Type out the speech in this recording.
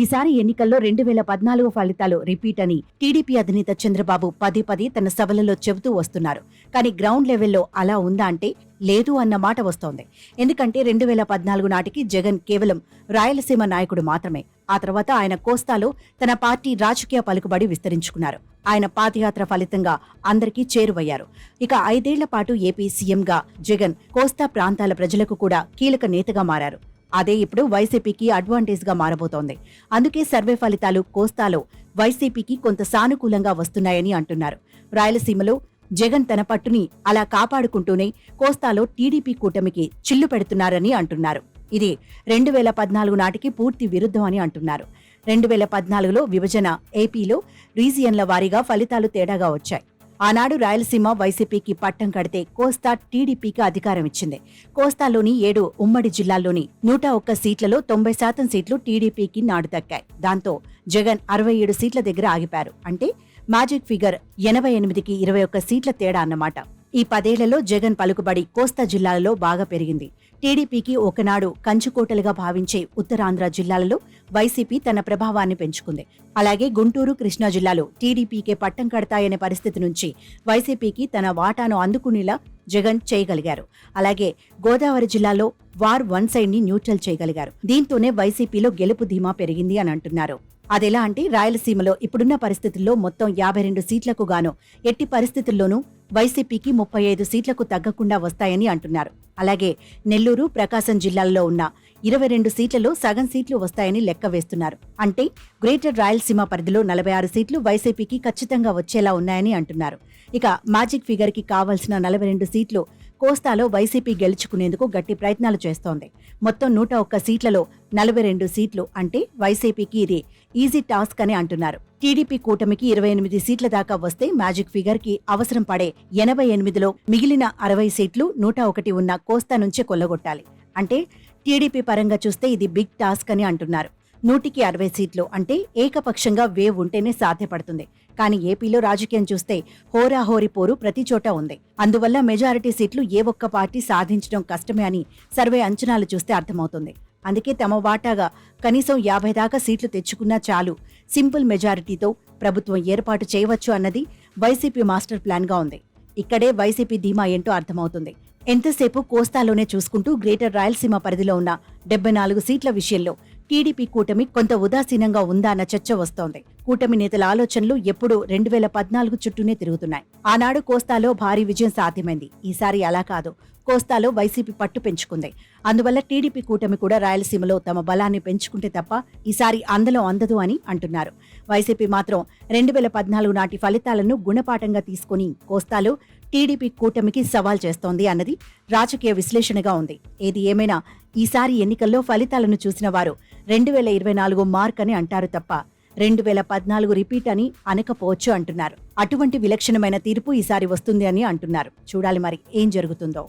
ఈసారి ఎన్నికల్లో రెండు వేల పద్నాలుగు ఫలితాలు రిపీట్ అని టీడీపీ అధినేత చంద్రబాబు పదే పదే తన సభలలో చెబుతూ వస్తున్నారు. కానీ గ్రౌండ్ లెవెల్లో అలా ఉందా అంటే లేదు అన్న మాట వస్తోంది. ఎందుకంటే రెండు వేల పద్నాలుగు నాటికి జగన్ కేవలం రాయలసీమ నాయకుడు మాత్రమే. ఆ తర్వాత ఆయన కోస్తాలో తన పార్టీ రాజకీయ పలుకుబడి విస్తరించుకున్నారు. ఆయన పాదయాత్ర ఫలితంగా అందరికీ చేరువయ్యారు. ఇక ఐదేళ్ళ పాటు ఏపీ సీఎంగా జగన్ కోస్తా ప్రాంతాల ప్రజలకు కూడా కీలక నేతగా మారారు. అదే ఇప్పుడు వైసీపీకి అడ్వాంటేజ్గా మారబోతోంది. అందుకే సర్వే ఫలితాలు కోస్తాలో వైసీపీకి కొంత సానుకూలంగా వస్తున్నాయని అంటున్నారు. రాయలసీమలో జగన్ తన పట్టుని అలా కాపాడుకుంటూనే కోస్తాలో టీడీపీ కూటమికి చిల్లు పెడుతున్నారని అంటున్నారు. ఇది రెండు వేల పద్నాలుగు నాటికి పూర్తి విరుద్ధం అని అంటున్నారు. రెండు వేల పద్నాలుగులో విభజన ఏపీలో రీజియన్ల వారీగా ఫలితాలు తేడాగా వచ్చాయి. ఆనాడు రాయలసీమ వైసీపీకి పట్టం కడితే కోస్తా టీడీపీకి అధికారం ఇచ్చింది. కోస్తాలోని ఏడు ఉమ్మడి జిల్లాల్లోని నూట ఒక్క సీట్లలో తొంభై శాతం సీట్లు టీడీపీకి నాడు దక్కాయి. దాంతో జగన్ అరవై ఏడు సీట్ల దగ్గర ఆగిపారు అంటే మ్యాజిక్ ఫిగర్ ఎనభై ఎనిమిదికి ఇరవై ఒక్క సీట్ల తేడా అన్నమాట. ఈ పదేళ్ళలో జగన్ పలుకుబడి కోస్తా జిల్లాలలో బాగా పెరిగింది. టీడీపీకి ఒకనాడు కంచుకోటలుగా భావించే ఉత్తరాంధ్ర జిల్లాలలో వైసీపీ తన ప్రభావాన్ని పెంచుకుంది. అలాగే గుంటూరు కృష్ణా జిల్లాలో టీడీపీకే పట్టం కడతాయనే పరిస్థితి నుంచి వైసీపీకి తన వాటాను అందుకునేలా జగన్ చేయగలిగారు. అలాగే గోదావరి జిల్లాలో వార్ వన్ సైడ్ని న్యూట్రల్ చేయగలిగారు. దీంతోనే వైసీపీలో గెలుపు ధీమా పెరిగింది అని అంటున్నారు. అదెలా అంటే రాయలసీమలో ఇప్పుడున్న పరిస్థితుల్లో మొత్తం యాభై రెండు సీట్లకు గాను ఎట్టి పరిస్థితుల్లోనూ వైసీపీకి ముప్పై ఐదు సీట్లకు తగ్గకుండా వస్తాయని అంటున్నారు. అలాగే నెల్లూరు ప్రకాశం జిల్లాల్లో ఉన్న ఇరవై రెండు సీట్లలో సగం సీట్లు వస్తాయని లెక్క వేస్తున్నారు. అంటే గ్రేటర్ రాయలసీమ పరిధిలో నలభై ఆరు సీట్లు వైసీపీకి ఖచ్చితంగా వచ్చేలా ఉన్నాయని అంటున్నారు. ఇక మ్యాజిక్ ఫిగర్కి కావాల్సిన నలభై రెండు సీట్లు కోస్తాలో వైసీపీ గెలుచుకునేందుకు గట్టి ప్రయత్నాలు చేస్తోంది. మొత్తం నూట ఒక్క సీట్లలో నలభై రెండు సీట్లు అంటే వైసీపీకి ఇది ఈజీ టాస్క్ అని అంటున్నారు. టీడీపీ కూటమికి ఇరవై ఎనిమిది సీట్ల దాకా వస్తే మ్యాజిక్ ఫిగర్కి అవసరం పడే ఎనభై ఎనిమిదిలో మిగిలిన అరవై సీట్లు నూట ఒకటి ఉన్న కోస్తా నుంచే కొల్లగొట్టాలి. అంటే టీడీపీ పరంగా చూస్తే ఇది బిగ్ టాస్క్ అని అంటున్నారు. నూటికి అరవై సీట్లు అంటే ఏకపక్షంగా వేవ్ ఉంటేనే సాధ్యపడుతుంది. కానీ ఏపీలో రాజకీయం చూస్తే హోరాహోరి పోరు ప్రతి చోట ఉంది. అందువల్ల మెజారిటీ సీట్లు ఏ ఒక్క పార్టీ సాధించడం కష్టమే అని సర్వే అంచనాలు చూస్తే అర్థమవుతుంది. అందుకే తమ వాటాగా కనీసం యాభై దాకా సీట్లు తెచ్చుకున్నా చాలు. సింపుల్ మెజారిటీతో ప్రభుత్వం ఏర్పాటు చేయవచ్చు అన్నది వైసీపీ మాస్టర్ ప్లాన్గా ఉంది. ఇక్కడే వైసీపీ ధీమా ఏంటో అర్థమవుతుంది. ఎంతసేపు కోస్తాలోనే చూసుకుంటూ గ్రేటర్ రాయలసీమ పరిధిలో ఉన్న డెబ్బై నాలుగు సీట్ల విషయంలో టీడీపీ కూటమి కొంత ఉదాసీనంగా ఉందా అన్న చర్చ వస్తోంది. కూటమి నేతల ఆలోచనలు ఎప్పుడూ రెండు వేల పద్నాలుగు చుట్టూనే తిరుగుతున్నాయి. ఆనాడు కోస్తాలో భారీ విజయం సాధ్యమైంది. ఈసారి అలా కాదు. కోస్తాలో వైసీపీ పట్టు పెంచుకుంది. అందువల్ల టీడీపీ కూటమి కూడా రాయలసీమలో తమ బలాన్ని పెంచుకుంటే తప్ప ఈసారి అందలో అందదు అని అంటున్నారు. వైసీపీ మాత్రం రెండు వేల పద్నాలుగు నాటి ఫలితాలను గుణపాఠంగా తీసుకుని కోస్తాలో టీడీపీ కూటమికి సవాల్ చేస్తోంది అన్నది రాజకీయ విశ్లేషణగా ఉంది. ఏది ఏమైనా ఈసారి ఎన్నికల్లో ఫలితాలను చూసిన వారు రెండు వేల ఇరవై నాలుగు మార్క్ అని అంటారు తప్ప రెండు వేల పద్నాలుగు రిపీట్ అని అనకపోవచ్చు అంటున్నారు. అటువంటి విలక్షణమైన తీర్పు ఈసారి వస్తుంది అని అంటున్నారు. చూడాలి మరి ఏం జరుగుతుందో.